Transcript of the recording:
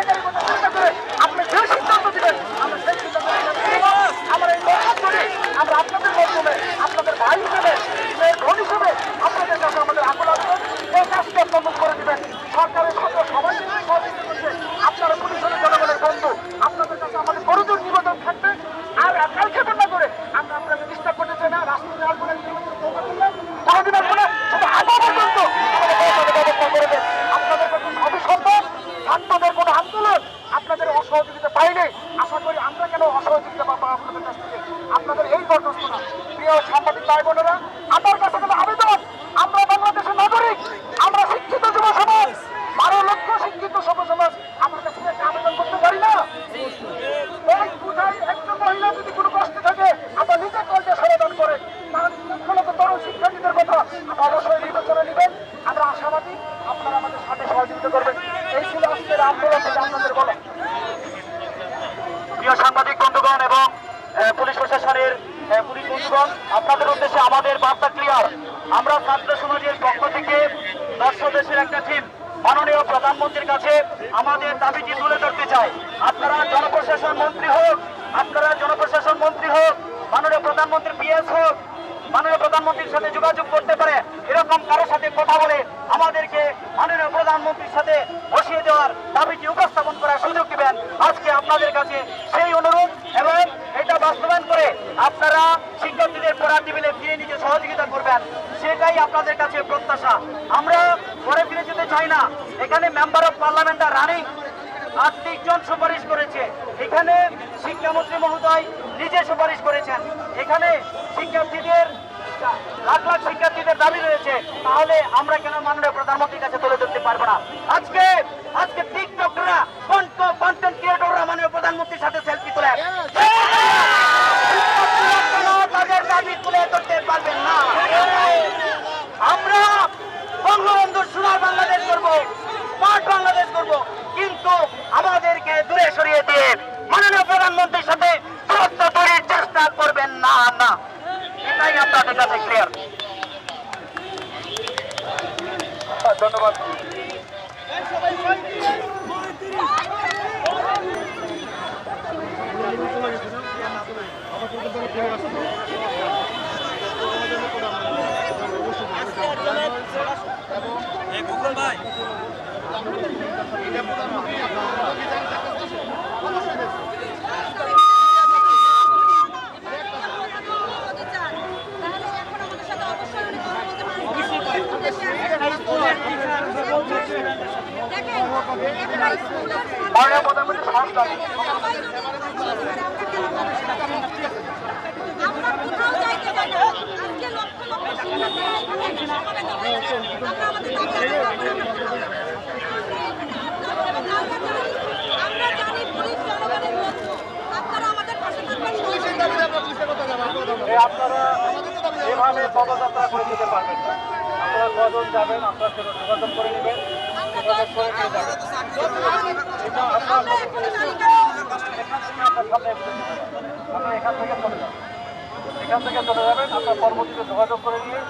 하나를 보자. আমার কাছে কোনো আবেদন আমরা বাংলাদেশের নাগরিক আমরা শিক্ষিত যুব সমাজ বারো লক্ষ শিক্ষিত যুব সমাজ আমার কাছে একটা আবেদন করতে পারি না এই কোথায় একজন মহিলা যদি কোনো কষ্টে থাকে আমরা নিজে কলটা সমাধান করে তাহলে তৎক্ষণাৎ তরুণ শিক্ষার্থীদের কথা আমরা অবশ্যই বিবেচনা নেবেন আমরা আশাবাদী আপনারা আমাদের সাথে সহযোগিতা করবেন এই ছিল আজকের আন্দোলন থেকে আপনাদের বলা প্রিয় সাংবাদিক বন্ধুগণ এবং আহ, পুলিশ প্রশাসনের আহ, পুলিশ বন্ধুগণ আপনাদের বার্তা ক্লিয়ার আমরা ছাত্র সমাজের পক্ষ থেকে দর্শ দেশের একটা টিম মাননীয় প্রধানমন্ত্রীর কাছে আমাদের দাবিটি তুলে ধরতে চাই। আপনারা জনপ্রশাসন মন্ত্রী হোক, আপনারা জনপ্রশাসন মন্ত্রী হোক, মাননীয় প্রধানমন্ত্রী পিএস হোক, মাননীয় প্রধানমন্ত্রীর সাথে যোগাযোগ করতে পারে, এরকম কারোর সাথে কথা বলে আমাদেরকে মাননীয় প্রধানমন্ত্রীর সাথে বসিয়ে দেওয়ার দাবিটি উপস্থাপন করার সুযোগ দিবেন। আজকে আপনাদের কাছে সেই অনুরোধ এবং এটা বাস্তবায়ন করে আপনারা শিক্ষার্থীদের পড়ার টেবিলে ফিরে নিতে সহযোগিতা করবেন সেটাই আপনাদের কাছে প্রত্যাশা। আমরা পরে ফিরে যেতে চাই না। এখানে মেম্বার অফ পার্লামেন্ট রানিং আটত্রিশ জন সুপারিশ করেছে। এখানে শিক্ষামন্ত্রী মহোদয় নিজে সুপারিশ করেছেন। এখানে শিক্ষার্থীদের লাখ লাখ শিক্ষার্থীদের দাবি রয়েছে। তাহলে আমরা কেন মাননীয় প্রধানমন্ত্রীর কাছে তুলে ধরতে পারব না? আজকে আজকে টিকটকরা কন্টেন্ট ক্রিয়েটররা মাননীয় প্রধানমন্ত্রীর সাথে সেলফি তোলে শিক্ষার্থীরা কেন তাদের দাবি তুলে ধরতে পারবেন না আমরা বঙ্গবন্ধুর সোনার বাংলাদেশ করব স্মার্ট বাংলাদেশ করব কিন্তু আমাদেরকে দূরে সরিয়ে দিয়ে মাননীয় প্রধানমন্ত্রীর সাথে দূরত্ব তৈরির চেষ্টা করবেন না না এটাই আপনাদের কাছে ক্লিয়ার ধন্যবাদ। মাননীয় প্রধানমন্ত্রী সংস্থা আমরা কোথাও যাইতে পারি না আজকে লক্ষ লক্ষ শিক্ষার্থী এখানে সমবেত হয়েছে আমরা আমাদের দাবি আদায় করব আমরা জানি পুলিশ জনগণের বন্ধু আপনারা এভাবে পদযাত্রা করে যেতে পারবেন না যাবেন আপনারা সাথে যোগাযোগ করে নেবেন। যোগাযোগ করে নিয়ে যাবেন। এটা আপনার আমরা এখানে দাঁড়িয়ে এখান থেকে আপনার সামনে এসে যাবেন। আপনারা এখান থেকে চলে যাবেন এখান থেকে চলে যাবেন আপনার পরবর্তীতে যোগাযোগ করে নিয়ে